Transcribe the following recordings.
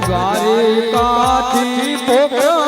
દ્વારિકાથી પોકરણ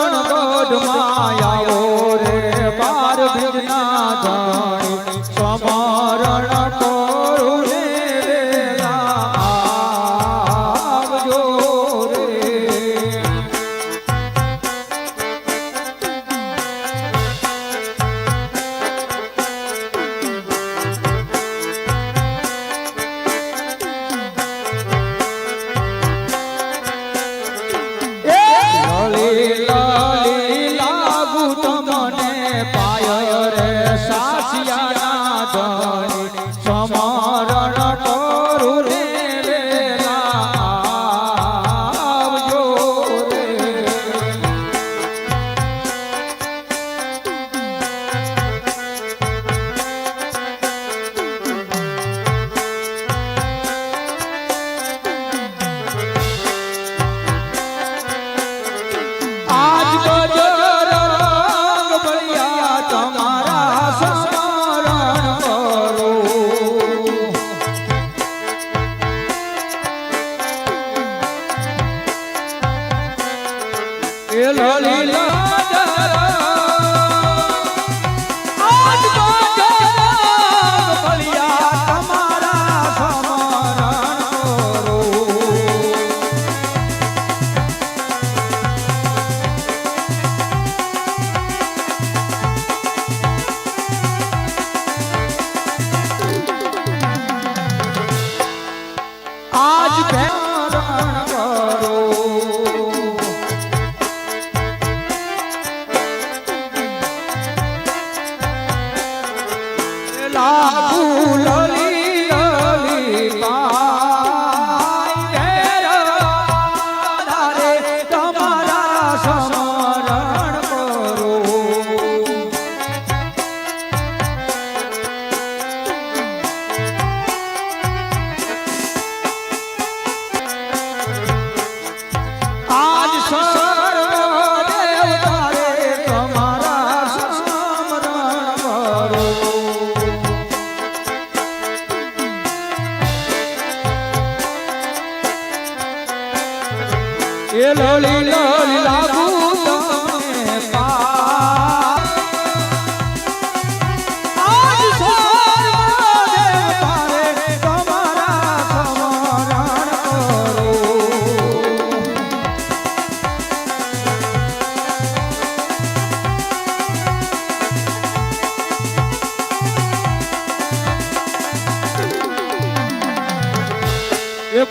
લાગુ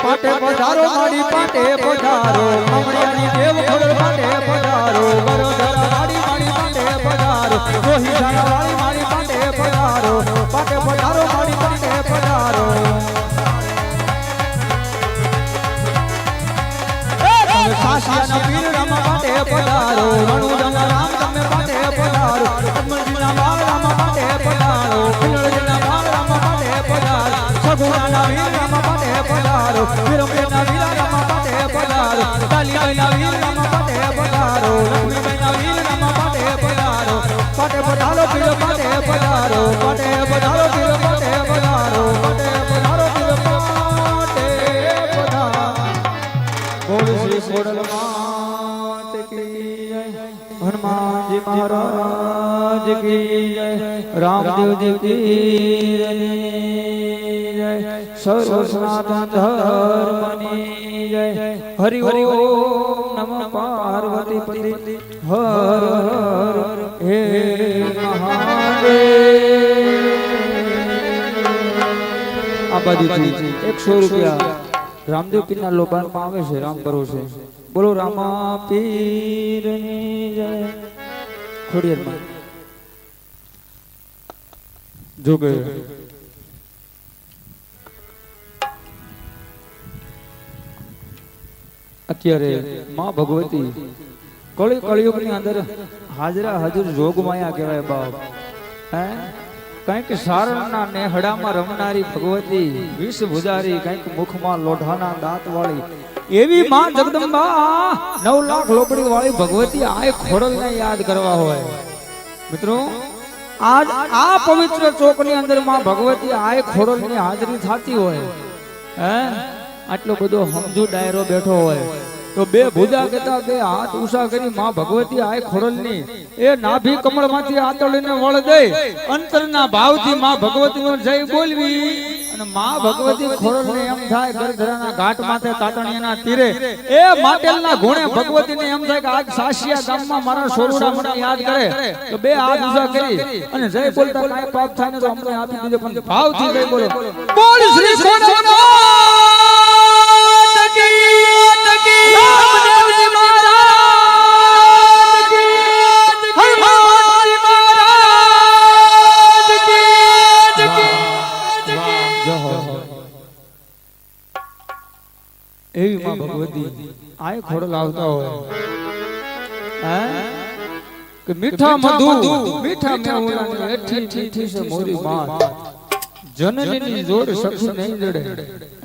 પાટે પધારો, માડી પાટે પધારો કમળિયાની દેવ ખબર પાટે પધારો વડોદરા માડી માડી પાટે પધારો રોહી વાળી માડી પાટે પધારો પાટે પધારો, માડી પાટે પધારો. પધારો પધારો સગુણાના વીર રામા પાટે પધારો વીરમદેવના વીરા પાટે પધારો કાલીબાઈના વીર પાટે પધારો લક્ષ્મીબાઈના વીર પાટે પધારો પાટે પધારો પીર પાટે પધારો પાટે પધારો પીર પાટે પધારો પાટે પધારો પીર પાટે પધારો બોલ શ્રી મહારાજ કી જય, રામદેવજી કી જય સર્વ સનાતન ધર્મની જય, હરિ હરિ નમ પાર્વતી પતિ, હર હર હે મહાદેવ. આ બાજુથી એકસો રૂપિયા રામદેવ પીરના લોબાનમાં આવે છે, રામ છે બોલો રામા પીરની જય. જો જોગે અત્યારે માં ભગવતી કળી કળિયુગની અંદર હાજરા હજુર જોગમાયા કહેવાય બાપ. હે? કંઈક સારણના નેહડામાં રમનારી ભગવતી વિષ ભુજારી કંઈક મુખમાં લોઢાના દાંત વાળી એવી માં જગદંબા નવ લાખ લોપડી વાળી ભગવતી આ ખોડલને યાદ કરવા હોય. મિત્રો, આજ આ પવિત્ર ચોકની અંદરમાં ભગવતી આ ખોડલની હાજરી થતી હોય. હે? આટલો બધો સમજુ ડાયરો બેઠો હોય. તો બે ભુજા કેતા બે હાથ ઉષા કરી માં ભગવતી આ ખોડલની એ નાભી કમળમાંથી આતળીને વળ દઈ અંતરના ભાવથી માં ભગવતીનો જય બોલવી. અને માં ભગવતી ખોડલને એમ થાય ગરધરાના ઘાટ માથે તાતણિયાના તીરે. એ માટેલના ગુણે ભગવતીને એમ થાય કે આજ સાસિયા ગામમાં મારા સોરુડા મને યાદ કરે. તો બે હાથ ઉષા કરી અને જય બોલતા કાંઈ પાપ થાય ને તો અમને આપી દીધો પણ ભાવથી જય બોલો. બોલ. શ્રી સોનાનાથ માં ભગવતી આય ખોડલ આવતા હોય. હે? કે મીઠા મધુ મીઠા મેહુલાની એઠી ઠીઠી છે મોરી માં જનની જોડ સખી નહીં જડે.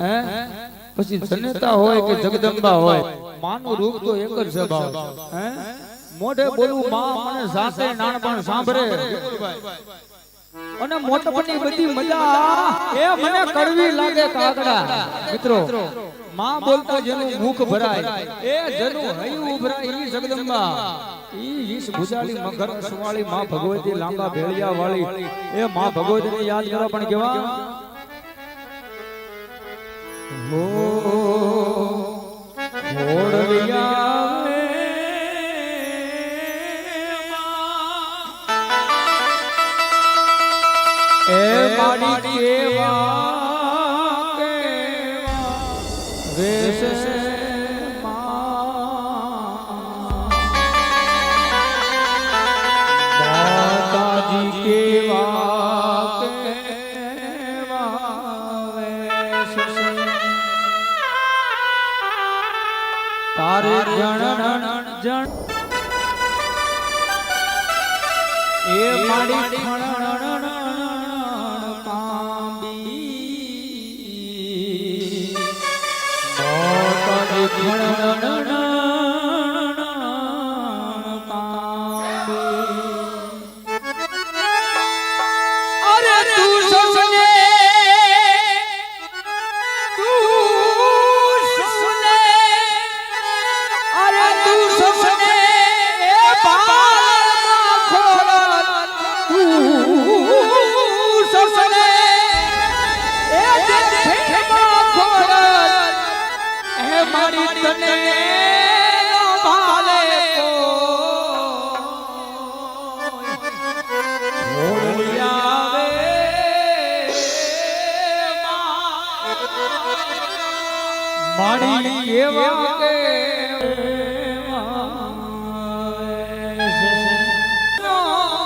હે? પછી જનતા હોય કે જગદંબા હોય? માનું રૂપ તો એક જ બાપ હે? મોઢે બોલું માં મને સાથે નાનપણ સાંભળે. અને મોટપણની બધી મજા એ મને કડવી લાગે કાગડા. મિત્રો માં બોલતા જેનું મુખ ભરાય. એ જેનું હૈયું ઉભરાય ઈ જગદંબા. ઈ ઈશ ભુજાલી મગર સુવાળી માં ભગવતી લાંબા ભેળિયા વાળી એ માં ભગવતીને યાદ કરવા પણ કેવા? હો રે એ માડી કેવા? જણ. એ માડી ખણણ કાંબી મોતની માડી એવા કે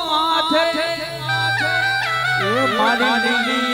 માથે એ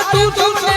আরে তুই